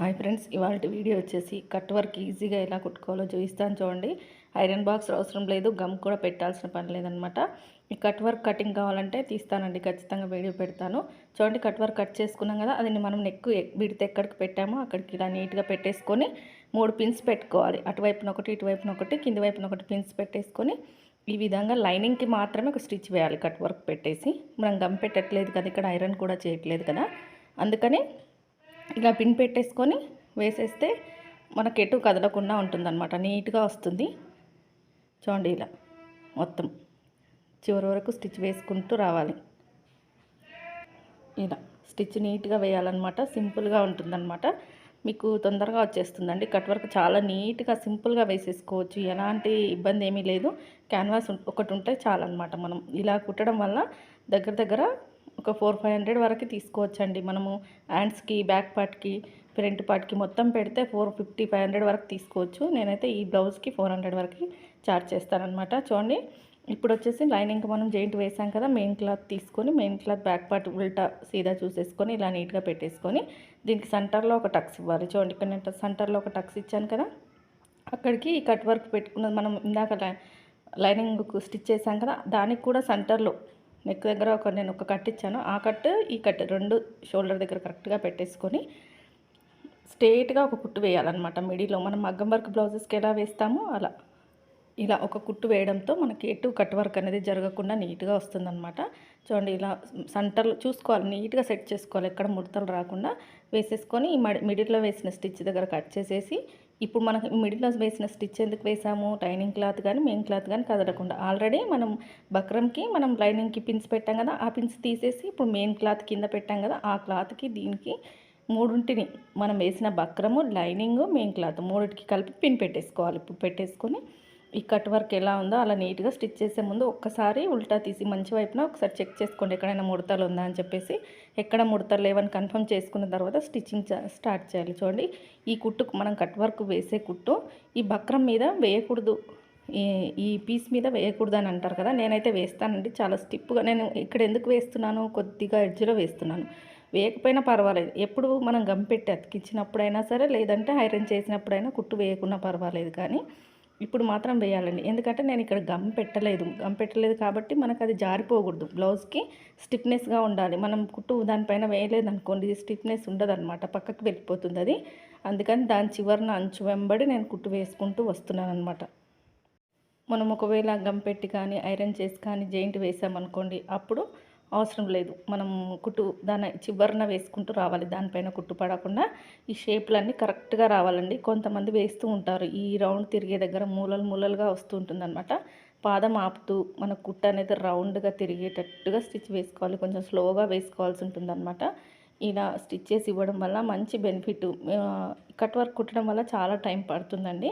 Hi friends ఇవాళ video వచ్చేసి cut work ఈజీగా ఎలా కుట్టుకోవాలో చూపిస్తాను చూడండి. ఐరన్ బాక్స్ అవసరం లేదు గమ్ కూడా పెట్టాల్సిన పని లేదనమాట. ఈ కట్ వర్క్ కటింగ్ కావాలంటే తీస్తానండి ఖచ్చితంగా వీడియో పెడతాను. చూడండి కట్ వర్క్ కట్ చేసుకున్నాం కదా అది మనం నెక్ విడితే ఎక్కడికి పెట్టామో అక్కడికి ఇలా నీట్గా పెట్టేసుకొని మూడు పిన్స్ పెట్టుకోవాలి. అటువైపున ఒకటి ఇటువైపున ఒకటి కింది వైపున ఒకటి పిన్స్ పెట్టేసుకొని ఈ విధంగా లైనింగ్కి మాత్రమే ఒక స్టిచ్ వేయాలి కట్ వర్క్ పెట్టేసి. మనం గమ్ పెట్టట్లేదు కదా ఇక్కడ ఐరన్ కూడా చేయట్లేదు కదా అందుకని ఇలా పిన్ పెట్టేసుకొని వేసేస్తే మనకి ఎటు కదలకుండా ఉంటుందన్నమాట. నీట్గా వస్తుంది. చూడండి ఇలా మొత్తం చివరి వరకు స్టిచ్ వేసుకుంటూ రావాలి. ఇలా స్టిచ్ నీట్గా వేయాలన్నమాట. సింపుల్గా ఉంటుందన్నమాట. మీకు తొందరగా వచ్చేస్తుందండి. కట్ వర్క్ చాలా నీట్గా సింపుల్గా వేసేసుకోవచ్చు. ఎలాంటి ఇబ్బంది ఏమీ లేదు. క్యాన్వాస్ ఒకటి ఉంటే చాలన్నమాట మనం. ఇలా కుట్టడం వల్ల దగ్గర దగ్గర ఒక ఫోర్ ఫైవ్ హండ్రెడ్ వరకు తీసుకోవచ్చండి. మనము హ్యాండ్స్కి బ్యాక్ పార్ట్కి ఫ్రంట్ పార్ట్కి మొత్తం పెడితే ఫోర్ ఫిఫ్టీ ఫైవ్ హండ్రెడ్ వరకు తీసుకోవచ్చు. నేనైతే ఈ బ్లౌజ్కి ఫోర్ హండ్రెడ్ వరకు చార్జ్ చేస్తానమాట చూడండి ఇప్పుడు వచ్చేసి లైనింగ్ మనం జాయింట్ వేసాం కదా మెయిన్ క్లాత్ తీసుకొని మెయిన్ క్లాత్ బ్యాక్ పార్ట్ ఉల్టా సీదా చూసేసుకొని ఇలా నీట్గా పెట్టేసుకొని దీనికి సెంటర్లో ఒక టక్స్ ఇవ్వాలి. చూడండి ఇక్కడ నేను సెంటర్లో ఒక టక్స్ ఇచ్చాను కదా అక్కడికి ఈ కట్ వర్క్ పెట్టుకున్నది మనం ఇందాక లైనింగ్ స్టిచ్ చేసాం కదా దానికి కూడా సెంటర్లో నెక్ దగ్గర ఒక నేను ఒక కట్ ఇచ్చాను. ఆ కట్ ఈ కట్ రెండు షోల్డర్ దగ్గర కరెక్ట్గా పెట్టేసుకొని స్ట్రేట్గా ఒక కుట్టు వేయాలన్నమాట. మిడిలో మనం మగ్గం వర్క్ బ్లౌజెస్కి ఎలా వేస్తామో అలా. ఇలా ఒక కుట్టు వేయడంతో మనకి ఎటు కట్ వర్క్ అనేది జరగకుండా నీట్గా వస్తుందన్నమాట. చూడండి ఇలా సెంటర్లో చూసుకోవాలి నీట్గా సెట్ చేసుకోవాలి. ఎక్కడ ముడతలు రాకుండా వేసేసుకొని ఈ మిడిల్లో వేసిన స్టిచ్ దగ్గర కట్ చేసేసి ఇప్పుడు మనకు మిడిల్లో వేసిన స్టిచ్ ఎందుకు వేసాము? లైనింగ్ క్లాత్ కానీ మెయిన్ క్లాత్ కానీ కదలకుండా. ఆల్రెడీ మనం బక్రంకి మనం లైనింగ్కి పిన్స్ పెట్టాం కదా ఆ పిన్స్ తీసేసి ఇప్పుడు మెయిన్ క్లాత్ కింద పెట్టాం కదా ఆ క్లాత్కి దీనికి మూడింటిని మనం వేసిన బక్రము లైనింగ్ మెయిన్ క్లాత్ మూడింటికి కలిపి పిన్ పెట్టేసుకోవాలి. ఇప్పుడు పెట్టేసుకొని ఈ కట్ వర్క్ ఎలా ఉందో అలా నీట్గా స్టిచ్ చేసే ముందు ఒక్కసారి ఉల్టా తీసి మంచి వైపున ఒకసారి చెక్ చేసుకోండి ఎక్కడైనా ముడతలు ఉందా అని చెప్పేసి. ఎక్కడ ముడతలు లేవని కన్ఫర్మ్ చేసుకున్న తర్వాత స్టిచ్చింగ్ స్టార్ట్ చేయాలి. చూడండి ఈ కుట్టుకు మనం కట్ వర్క్ వేసే కుట్టు ఈ బక్రం మీద వేయకూడదు. ఈ ఈ పీస్ మీద వేయకూడదు అని అంటారు కదా నేనైతే వేస్తానండి. చాలా స్టిప్గా నేను ఇక్కడ ఎందుకు వేస్తున్నాను కొద్దిగా ఎడ్జ్లో వేస్తున్నాను. వేయకపోయినా పర్వాలేదు. ఎప్పుడు మనం గమ్ పెట్టి అతికించినప్పుడైనా సరే లేదంటే ఐరన్ చేసినప్పుడైనా కుట్టు వేయకుండా పర్వాలేదు కానీ ఇప్పుడు మాత్రం వేయాలండి. ఎందుకంటే నేను ఇక్కడ గమ్ పెట్టలేదు. గమ్ పెట్టలేదు కాబట్టి మనకు అది జారిపోకూడదు. బ్లౌజ్కి స్టిఫ్నెస్గా ఉండాలి. మనం కుట్టు దానిపైన వేయలేదు అనుకోండి స్టిఫ్నెస్ ఉండదన్నమాట. పక్కకి వెళ్ళిపోతుంది అది. అందుకని దాని చివరిన అంచు వెంబడి నేను కుట్టు వేసుకుంటూ వస్తున్నాను అనమాట మనం ఒకవేళ గమ్ పెట్టి కానీ ఐరన్ చేసి కానీ జెయింట్ వేసామనుకోండి అప్పుడు అవసరం లేదు. మనం కుట్టు దాని చివరన వేసుకుంటూ రావాలి. దానిపైన కుట్టు పడకుండా ఈ షేప్లన్నీ కరెక్ట్గా రావాలండి. కొంతమంది వేస్తూ ఉంటారు. ఈ రౌండ్ తిరిగే దగ్గర మూలలు మూలలుగా వస్తూ ఉంటుందన్నమాట. పాదం ఆపుతూ మన కుట్టు అనేది రౌండ్గా తిరిగేటట్టుగా స్టిచ్ వేసుకోవాలి. కొంచెం స్లోగా వేసుకోవాల్సి ఉంటుందన్నమాట. ఇలా స్టిచ్ చేసి ఇవ్వడం వల్ల మంచి బెనిఫిట్. కట్ వర్క్ కుట్టడం వల్ల చాలా టైం పడుతుందండి.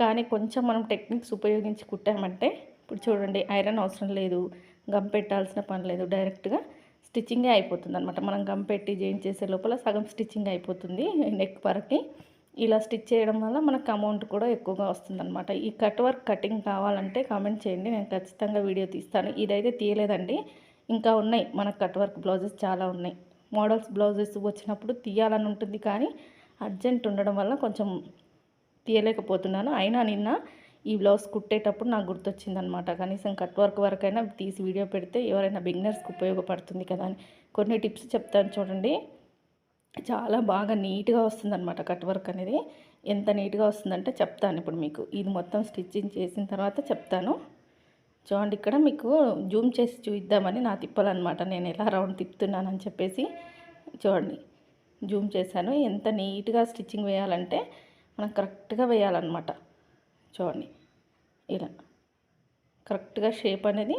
కానీ కొంచెం మనం టెక్నిక్స్ ఉపయోగించి కుట్టామంటే ఇప్పుడు చూడండి ఐరన్ అవసరం లేదు. గమ్ పెట్టాల్సిన పని లేదు. డైరెక్ట్గా స్టిచ్చింగే అయిపోతుంది అనమాట మనం గమ్ పెట్టి చేయించేసే లోపల సగం స్టిచ్చింగ్ అయిపోతుంది నెక్ వరకు. ఇలా స్టిచ్ చేయడం వల్ల మనకు అమౌంట్ కూడా ఎక్కువగా వస్తుందన్నమాట. ఈ కట్ వర్క్ కటింగ్ కావాలంటే కామెంట్ చేయండి. నేను ఖచ్చితంగా వీడియో తీస్తాను. ఇదైతే తీయలేదండి. ఇంకా ఉన్నాయి. మనకు కట్ వర్క్ బ్లౌజెస్ చాలా ఉన్నాయి. మోడల్స్ బ్లౌజెస్ వచ్చినప్పుడు తీయాలని ఉంటుంది కానీ అర్జెంట్ ఉండడం వల్ల కొంచెం తీయలేకపోతున్నాను. అయినా నిన్న ఈ బ్లౌజ్ కుట్టేటప్పుడు నాకు గుర్తొచ్చిందనమాట. కనీసం కట్ వర్క్ వరకైనా తీసి వీడియో పెడితే ఎవరైనా బిగినర్స్కి ఉపయోగపడుతుంది కదా అని. కొన్ని టిప్స్ చెప్తాను చూడండి. చాలా బాగా నీట్గా వస్తుందన్నమాట కట్ వర్క్ అనేది. ఎంత నీట్గా వస్తుందంటే చెప్తాను ఇప్పుడు మీకు. ఇది మొత్తం స్టిచ్చింగ్ చేసిన తర్వాత చెప్తాను. చూడండి ఇక్కడ మీకు జూమ్ చేసి చూద్దామని నా తిప్పాలన్నమాట నేను ఎలా రౌండ్ తిప్పుతున్నానని చెప్పేసి చూడండి. జూమ్ చేశాను. ఎంత నీట్గా స్టిచ్చింగ్ వేయాలంటే మనం కరెక్ట్గా వేయాలన్నమాట. చూడండి. ఇలా. కరెక్ట్గా షేప్ అనేది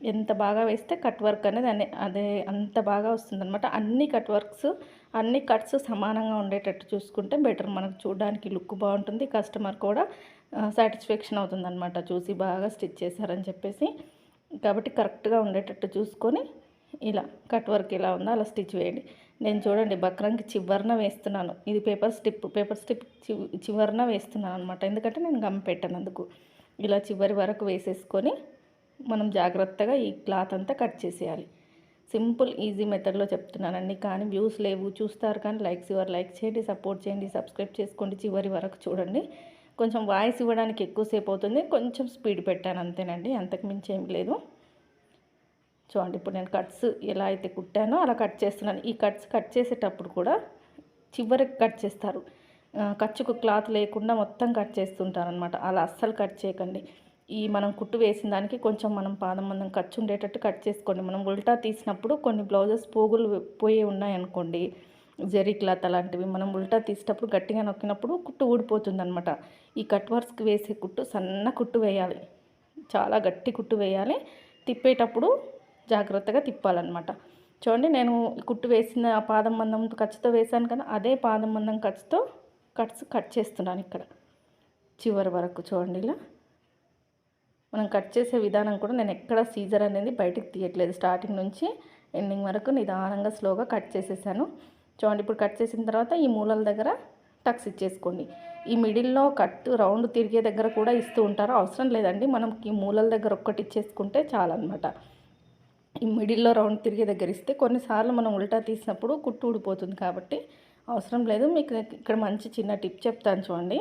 ఎంత బాగా వేస్తే కట్ వర్క్ అనేది అనే అదే అంత బాగా వస్తుందన్నమాట. అన్ని కట్ వర్క్స్ అన్ని కట్స్ సమానంగా ఉండేటట్టు చూసుకుంటే బెటర్. మనకు చూడడానికి లుక్ బాగుంటుంది కస్టమర్ కూడా సాటిస్ఫాక్షన్ అవుతుందన్నమాట. చూసి బాగా స్టిచ్ చేశారని చెప్పేసి. కాబట్టి కరెక్ట్గా ఉండేటట్టు చూసుకొని ఇలా కట్ వర్క్ ఇలా ఉందో అలా స్టిచ్ వేయండి. నేను చూడండి బక్రంకి చివరన వేస్తున్నాను. ఇది పేపర్ స్టిప్ పేపర్ స్టిప్ చివరన వేస్తున్నాను అనమాట ఎందుకంటే నేను గమ్ పెట్టనందుకు ఇలా చివరి వరకు వేసేసుకొని మనం జాగ్రత్తగా ఈ క్లాత్ అంతా కట్ చేసేయాలి. సింపుల్ ఈజీ మెథడ్లో చెప్తున్నానండి. కానీ వ్యూస్ లేవు. చూస్తారు కానీ లైక్స్ ఇవ్వరు. లైక్ చేయండి సపోర్ట్ చేయండి సబ్స్క్రైబ్ చేసుకోండి. చివరి వరకు చూడండి. కొంచెం వాయిస్ ఇవ్వడానికి ఎక్కువసేపు అవుతుంది. కొంచెం స్పీడ్ పెట్టాను అంతేనండి. అంతకు మించి ఏం లేదు. చూడండి ఇప్పుడు నేను కట్స్ ఎలా అయితే కుట్టానో అలా కట్ చేస్తున్నాను. ఈ కట్స్ కట్ చేసేటప్పుడు కూడా చివరికి కట్ చేస్తారు. ఖర్చుకు క్లాత్ లేకుండా మొత్తం కట్ చేస్తుంటారు అనమాట అలా అస్సలు కట్ చేయకండి. ఈ మనం కుట్టు వేసిన దానికి కొంచెం మనం పాదం మందం ఖర్చు ఉండేటట్టు కట్ చేసుకోండి. మనం ఉల్టా తీసినప్పుడు కొన్ని బ్లౌజెస్ పోగులు పోయి ఉన్నాయనుకోండి జెరీ క్లాత్ అలాంటివి మనం ఉల్టా తీసేటప్పుడు గట్టిగా నొక్కినప్పుడు కుట్టు ఊడిపోతుంది అనమాట ఈ కట్ వర్క్స్కి వేసే కుట్టు సన్న కుట్టు వేయాలి. చాలా గట్టి కుట్టు వేయాలి. తిప్పేటప్పుడు జాగ్రత్తగా తిప్పాలన్నమాట. చూడండి నేను కుట్టు వేసిన పాదం మందం ఖర్చుతో వేశాను కదా అదే పాదం మందం ఖర్చుతో కట్స్ కట్ చేస్తున్నాను ఇక్కడ. చివరి వరకు చూడండి ఇలా. మనం కట్ చేసే విధానం కూడా నేను ఎక్కడ సీజర్ అనేది బయటకు తీయట్లేదు. స్టార్టింగ్ నుంచి ఎండింగ్ వరకు నిదానంగా స్లోగా కట్ చేసేసాను. చూడండి ఇప్పుడు కట్ చేసిన తర్వాత ఈ మూలల దగ్గర టక్స్ ఇచ్చేసుకోండి. ఈ మిడిల్లో కట్ రౌండ్ తిరిగే దగ్గర కూడా ఇస్తూ ఉంటారు. అవసరం లేదండి మనం ఈ మూలల దగ్గర ఒక్కటి ఇచ్చేసుకుంటే చాలన్నమాట. ఈ మిడిల్లో రౌండ్ తిరిగే దగ్గర ఇస్తే కొన్నిసార్లు మనం ఉల్టా తీసినప్పుడు కుట్టు ఊడిపోతుంది కాబట్టి అవసరం లేదు. మీకు ఇక్కడ మంచి చిన్న టిప్ చెప్తాను చూడండి.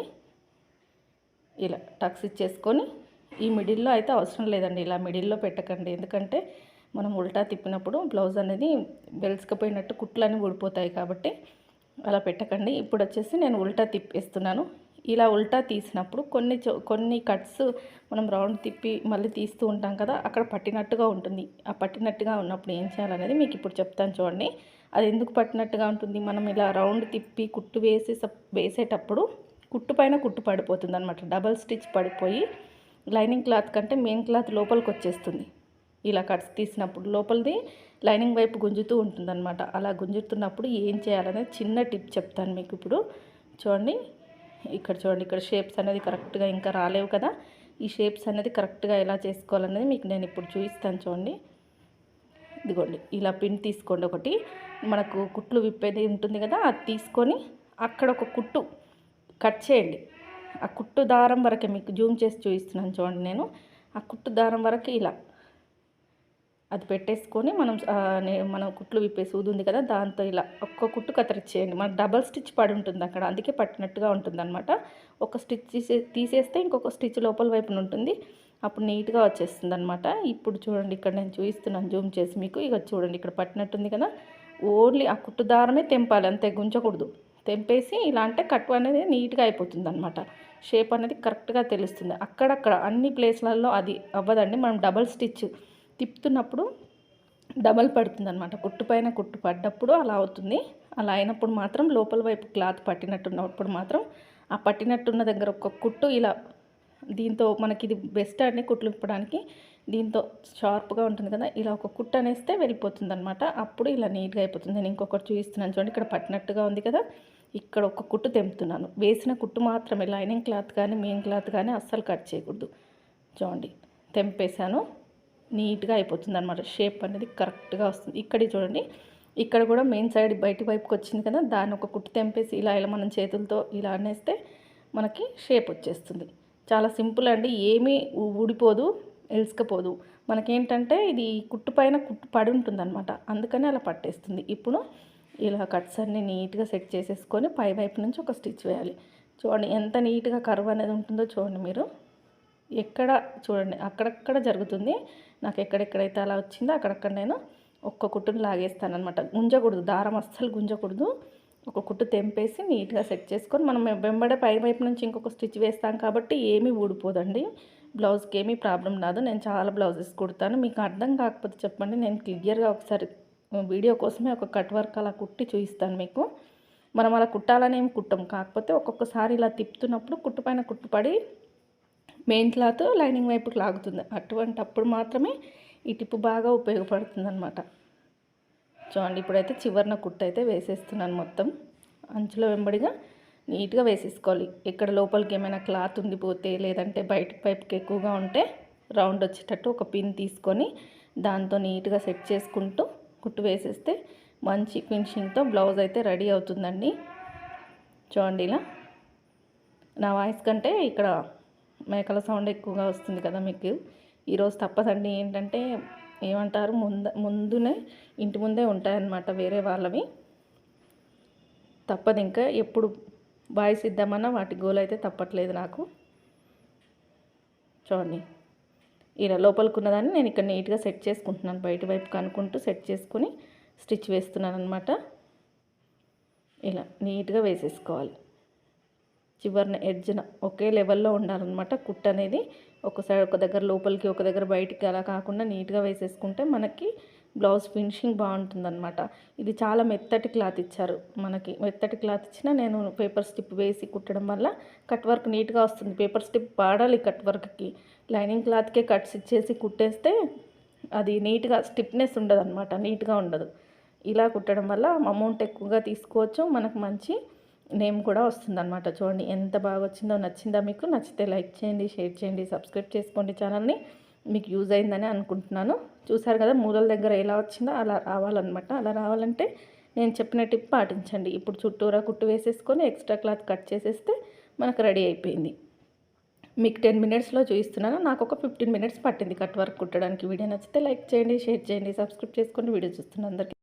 ఇలా టక్స్ ఇచ్చేసుకొని ఈ మిడిల్లో అయితే అవసరం లేదండి. ఇలా మిడిల్లో పెట్టకండి. ఎందుకంటే మనం ఉల్టా తిప్పినప్పుడు బ్లౌజ్ అనేది బెల్చుకపోయినట్టు కుట్లన్నీ ఊడిపోతాయి కాబట్టి అలా పెట్టకండి. ఇప్పుడు వచ్చేసి నేను ఉల్టా తిప్పేస్తున్నాను. ఇలా ఉల్టా తీసినప్పుడు కొన్ని కొన్ని కట్స్ మనం రౌండ్ తిప్పి మళ్ళీ తీస్తూ ఉంటాం కదా అక్కడ పట్టినట్టుగా ఉంటుంది. ఆ పట్టినట్టుగా ఉన్నప్పుడు ఏం చేయాలనేది మీకు ఇప్పుడు చెప్తాను చూడండి. అది ఎందుకు పట్టినట్టుగా ఉంటుంది? మనం ఇలా రౌండ్ తిప్పి కుట్టు వేసే వేసేటప్పుడు కుట్టు పైన కుట్టు పడిపోతుంది అనమాట డబల్ స్టిచ్ పడిపోయి లైనింగ్ క్లాత్ కంటే మెయిన్ క్లాత్ లోపలికి వచ్చేస్తుంది. ఇలా కట్స్ తీసినప్పుడు లోపలిది లైనింగ్ వైపు గుంజుతూ ఉంటుందన్నమాట. అలా గుంజుతున్నప్పుడు ఏం చేయాలనేది చిన్న టిప్ చెప్తాను మీకు ఇప్పుడు. చూడండి. ఇక్కడ చూడండి ఇక్కడ షేప్స్ అనేది కరెక్ట్గా ఇంకా రాలేవు కదా. ఈ షేప్స్ అనేది కరెక్ట్గా ఎలా చేసుకోవాలనేది మీకు నేను ఇప్పుడు చూపిస్తాను చూడండి. ఇదిగోండి ఇలా పిన్ తీసుకోండి ఒకటి. మనకు కుట్లు విప్పేది ఉంటుంది కదా అది తీసుకొని అక్కడ ఒక కుట్టు కట్ చేయండి. ఆ కుట్టు దారం వరకే మీకు జూమ్ చేసి చూపిస్తున్నాను చూడండి నేను. ఆ కుట్టు దారం వరకు ఇలా అది పెట్టేసుకొని మనం మనం కుట్లు విప్పే సూది ఉంది కదా దాంతో ఇలా ఒక్క కుట్టు కత్తిరించేయండి మన డబల్ స్టిచ్ పడి ఉంటుంది అక్కడ అందుకే పట్టినట్టుగా ఉంటుంది అనమాట ఒక స్టిచ్ తీసే తీసేస్తే ఇంకొక స్టిచ్ లోపల వైపున ఉంటుంది. అప్పుడు నీట్గా వచ్చేస్తుంది అనమాట ఇప్పుడు చూడండి ఇక్కడ నేను చూపిస్తున్నాను జూమ్ చేసి మీకు. ఇక చూడండి ఇక్కడ పట్టినట్టుంది కదా. ఓన్లీ ఆ కుట్టు దారమే తెంపాలి అంతే గుంచకూడదు తెంపేసి ఇలా అంటే కట్టు అనేది నీట్గా అయిపోతుంది అనమాట షేప్ అనేది కరెక్ట్గా తెలుస్తుంది. అక్కడక్కడ అన్ని ప్లేస్లలో అది అవ్వదండి. మనం డబల్ స్టిచ్ తిప్పుతున్నప్పుడు డబల్ పడుతుంది అనమాట కుట్టు పైన కుట్టు పడ్డప్పుడు అలా అవుతుంది. అలా అయినప్పుడు మాత్రం లోపల వైపు క్లాత్ పట్టినట్టున్నప్పుడు మాత్రం ఆ పట్టినట్టున్న దగ్గర ఒక కుట్టు ఇలా దీంతో మనకి ఇది బెస్ట్ అండి కుట్లు ఇప్పడానికి దీంతో షార్ప్గా ఉంటుంది కదా ఇలా ఒక కుట్టు అనేస్తే వెళ్ళిపోతుంది అనమాట అప్పుడు ఇలా నీట్గా అయిపోతుంది. నేను ఇంకొకటి చూపిస్తున్నాను చూడండి ఇక్కడ పట్టినట్టుగా ఉంది కదా. ఇక్కడ ఒక కుట్టు తెంపుతున్నాను. వేసిన కుట్టు మాత్రమే లైనింగ్ క్లాత్ కానీ మెయిన్ క్లాత్ కానీ అస్సలు కట్ చేయకూడదు. చూడండి తెంపేశాను. నీట్గా అయిపోతుంది అనమాట షేప్ అనేది కరెక్ట్గా వస్తుంది. ఇక్కడ చూడండి. ఇక్కడ కూడా మెయిన్ సైడ్ బయటి వైపుకి వచ్చింది కదా దాన్ని ఒక కుట్టు తెంపేసి ఇలా ఇలా మనం చేతులతో ఇలా అనేస్తే మనకి షేప్ వచ్చేస్తుంది. చాలా సింపుల్ అండి. ఏమీ ఊడిపోదు ఎలుసుకపోదు. మనకేంటంటే ఇది కుట్టు పైన కుట్టు పడి ఉంటుంది అనమాట అందుకని అలా పట్టేస్తుంది. ఇప్పుడు ఇలా కట్స్ అన్నీ నీట్గా సెట్ చేసేసుకొని పై వైపు నుంచి ఒక స్టిచ్ వేయాలి. చూడండి ఎంత నీట్గా కర్వ్ అనేది ఉంటుందో చూడండి మీరు. ఎక్కడ చూడండి అక్కడక్కడ జరుగుతుంది. నాకు ఎక్కడెక్కడైతే అలా వచ్చిందో అక్కడక్కడ నేను ఒక్క కుట్టును లాగేస్తాను అనమాట గుంజకూడదు దారం అస్సలు గుంజకూడదు. ఒక కుట్టు తెంపేసి నీట్గా సెట్ చేసుకొని మనం వెంబడే పై వైపు నుంచి ఇంకొక స్టిచ్ వేస్తాం కాబట్టి ఏమీ ఊడిపోదండి. బ్లౌజ్కి ఏమీ ప్రాబ్లం రాదు. నేను చాలా బ్లౌజెస్ కుడతాను. మీకు అర్థం కాకపోతే చెప్పండి. నేను క్లియర్గా ఒకసారి వీడియో కోసమే ఒక కట్ వర్క్ అలా కుట్టి చూపిస్తాను మీకు. మనం అలా కుట్టాలని ఏమి కుట్టం. కాకపోతే ఒక్కొక్కసారి ఇలా తిప్పుతున్నప్పుడు కుట్టు పైన కుట్టుపడి మెయిన్ క్లాత్ లైనింగ్ వైపుకి లాగుతుంది. అటువంటప్పుడు మాత్రమే ఈ టిప్పు బాగా ఉపయోగపడుతుంది అనమాట చూడండి ఇప్పుడైతే చివరిన కుట్టు అయితే వేసేస్తున్నాను మొత్తం. అంచుల వెంబడిగా నీట్గా వేసేసుకోవాలి. ఎక్కడ లోపలికి ఏమైనా క్లాత్ ఉండిపోతే లేదంటే బయట పైపుకి ఎక్కువగా ఉంటే రౌండ్ వచ్చేటట్టు ఒక పిన్ తీసుకొని దాంతో నీట్గా సెట్ చేసుకుంటూ కుట్టు వేసేస్తే మంచి ఫినిషింగ్తో బ్లౌజ్ అయితే రెడీ అవుతుందండి. చూడండి ఇలా. నా వాయిస్ కంటే ఇక్కడ మేకల సౌండ్ ఎక్కువగా వస్తుంది కదా మీకు. ఈరోజు తప్పదండి ఏంటంటే ఏమంటారు? ముంద ముందునే ఇంటి ముందే ఉంటాయన్నమాట వేరే వాళ్ళవి. తప్పదు ఇంకా. ఎప్పుడు వాయిస్ ఇద్దామన్నా వాటి గోల్ అయితే తప్పట్లేదు నాకు. చూడండి. ఇలా లోపలికున్నదాన్ని నేను ఇక్కడ నీట్గా సెట్ చేసుకుంటున్నాను. బయట వైపు కనుక్కుంటూ సెట్ చేసుకుని స్టిచ్ వేస్తున్నాను అనమాట ఇలా నీట్గా వేసేసుకోవాలి. చివరిన ఎడ్జ్న ఒకే లెవెల్లో ఉండాలన్నమాట. కుట్ అనేది ఒకసారి ఒక దగ్గర లోపలికి ఒక దగ్గర బయటికి అలా కాకుండా నీట్గా వేసేసుకుంటే మనకి బ్లౌజ్ ఫినిషింగ్ బాగుంటుందన్నమాట. ఇది చాలా మెత్తటి క్లాత్ ఇచ్చారు మనకి. మెత్తటి క్లాత్ ఇచ్చినా నేను పేపర్ స్టిప్ వేసి కుట్టడం వల్ల కట్ వర్క్ నీట్గా వస్తుంది. పేపర్ స్టిప్ వాడాలి కట్ వర్క్కి. లైనింగ్ క్లాత్కే కట్స్ ఇచ్చేసి కుట్టేస్తే అది నీట్గా స్టిప్నెస్ ఉండదు అనమాట నీట్గా ఉండదు. ఇలా కుట్టడం వల్ల అమౌంట్ ఎక్కువగా తీసుకోవచ్చు. మనకు మంచి నేమ్ కూడా వస్తుందన్నమాట. చూడండి ఎంత బాగా వచ్చిందో నచ్చిందా మీకు? నచ్చితే లైక్ చేయండి షేర్ చేయండి సబ్స్క్రైబ్ చేసుకోండి ఛానల్ని. మీకు యూజ్ అయిందని అనుకుంటున్నాను. చూసారు కదా మూలల దగ్గర ఎలా వచ్చిందో అలా రావాలన్నమాట. అలా రావాలంటే నేను చెప్పిన టిప్ పాటించండి. ఇప్పుడు చుట్టూరా కుట్టు వేసేసుకొని ఎక్స్ట్రా క్లాత్ కట్ చేసేస్తే మనకు రెడీ అయిపోయింది. మీకు టెన్ మినిట్స్లో చూపిస్తున్నాను. నాకు ఒక ఫిఫ్టీన్ మినిట్స్ పట్టింది కట్ వర్క్ కుట్టడానికి. వీడియో నచ్చితే లైక్ చేయండి షేర్ చేయండి సబ్స్క్రైబ్ చేసుకోండి. వీడియో చూస్తున్న అందరికీ